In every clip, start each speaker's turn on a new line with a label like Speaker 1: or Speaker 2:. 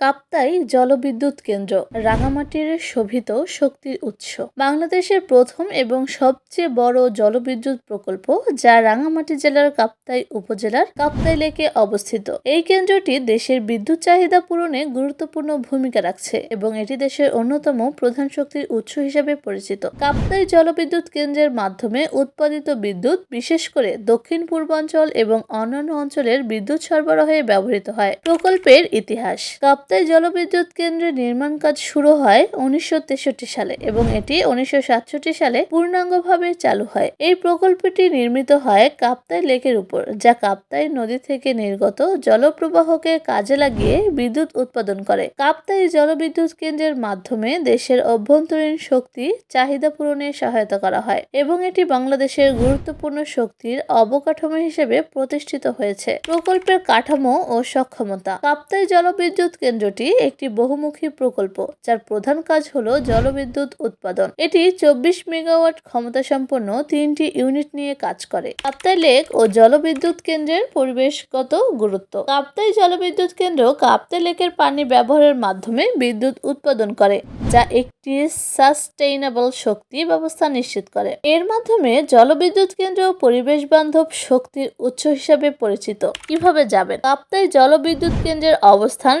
Speaker 1: কাপ্তাই জলবিদ্যুৎ কেন্দ্র, রাঙামাটির শোভিত শক্তির উৎস। বাংলাদেশের প্রথম এবং সবচেয়ে বড় জলবিদ্যুৎ প্রকল্প, যা রাঙামাটি জেলার কাপ্তাই উপজেলার কাপ্তাই লেকে অবস্থিত। এই কেন্দ্রটি দেশের বিদ্যুৎ চাহিদা পূরণে গুরুত্বপূর্ণ ভূমিকা রাখছে এবং এটি দেশের অন্যতম প্রধান শক্তির উৎস হিসেবে পরিচিত। কাপ্তাই জলবিদ্যুৎ কেন্দ্রের মাধ্যমে উৎপাদিত বিদ্যুৎ, বিশেষ করে দক্ষিণ পূর্বাঞ্চল এবং অন্যান্য অঞ্চলের বিদ্যুৎ সরবরাহে ব্যবহৃত হয়। প্রকল্পের ইতিহাস। কাপ্তাই জলবিদ্যুৎ কেন্দ্রের নির্মাণ কাজ শুরু হয় উনিশশো তেষট্টি সালে এবং এটি উনিশশো সাতষট্টি সালে পূর্ণাঙ্গভাবে চালু হয়। এই প্রকল্পটি নির্মিত হয় কাপ্তাই লেকের উপর, যা কাপ্তাই নদী থেকে নির্গত জলপ্রবাহকে কাজে লাগিয়ে বিদ্যুৎ উৎপাদন করে। কাপ্তাই জলবিদ্যুৎ কেন্দ্রের মাধ্যমে দেশের অভ্যন্তরীণ শক্তি চাহিদা পূরণে সহায়তা করা হয় এবং এটি বাংলাদেশের গুরুত্বপূর্ণ শক্তির অবকাঠামো হিসেবে প্রতিষ্ঠিত হয়েছে। প্রকল্পের কাঠামো ও সক্ষমতা। কাপ্তাই জলবিদ্যুৎ কেন্দ্রটি একটি বহুমুখী প্রকল্প, যার প্রধান কাজ হল জলবিদ্যুৎ উৎপাদন। এটি চব্বিশ মেগাওয়াট ক্ষমতা সম্পন্ন তিনটি ইউনিট নিয়ে কাজ করে। কাপ্তাই লেক ও জলবিদ্যুৎ কেন্দ্রের পরিবেশগত গুরুত্ব। কাপ্তাই জলবিদ্যুৎ কেন্দ্র কাপ্তাই লেকের পানি ব্যবহারের মাধ্যমে বিদ্যুৎ উৎপাদন করে, যা একটি সাস্টেইনেবল শক্তি ব্যবস্থা নিশ্চিত করে। এর মাধ্যমে জলবিদ্যুৎ কেন্দ্র পরিবেশ বান্ধব শক্তির উৎস হিসাবে পরিচিত। কীভাবে যাবেন? কাপ্তাই জলবিদ্যুৎ কেন্দ্রের অবস্থান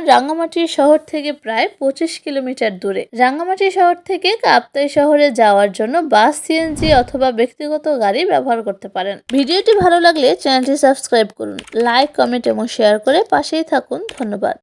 Speaker 1: রাঙ্গামাটি শহর থেকে প্রায় পঁচিশ কিলোমিটার দূরে। রাঙ্গামাটি শহর থেকে কাপ্তাই শহরে যাওয়ার জন্য বাস সিএনজি অথবা ব্যক্তিগত গাড়ি ব্যবহার করতে পারেন। ভিডিওটি ভালো লাগলে চ্যানেলটি সাবস্ক্রাইব করুন, লাইক, কমেন্ট এবং শেয়ার করে পাশেই থাকুন। ধন্যবাদ।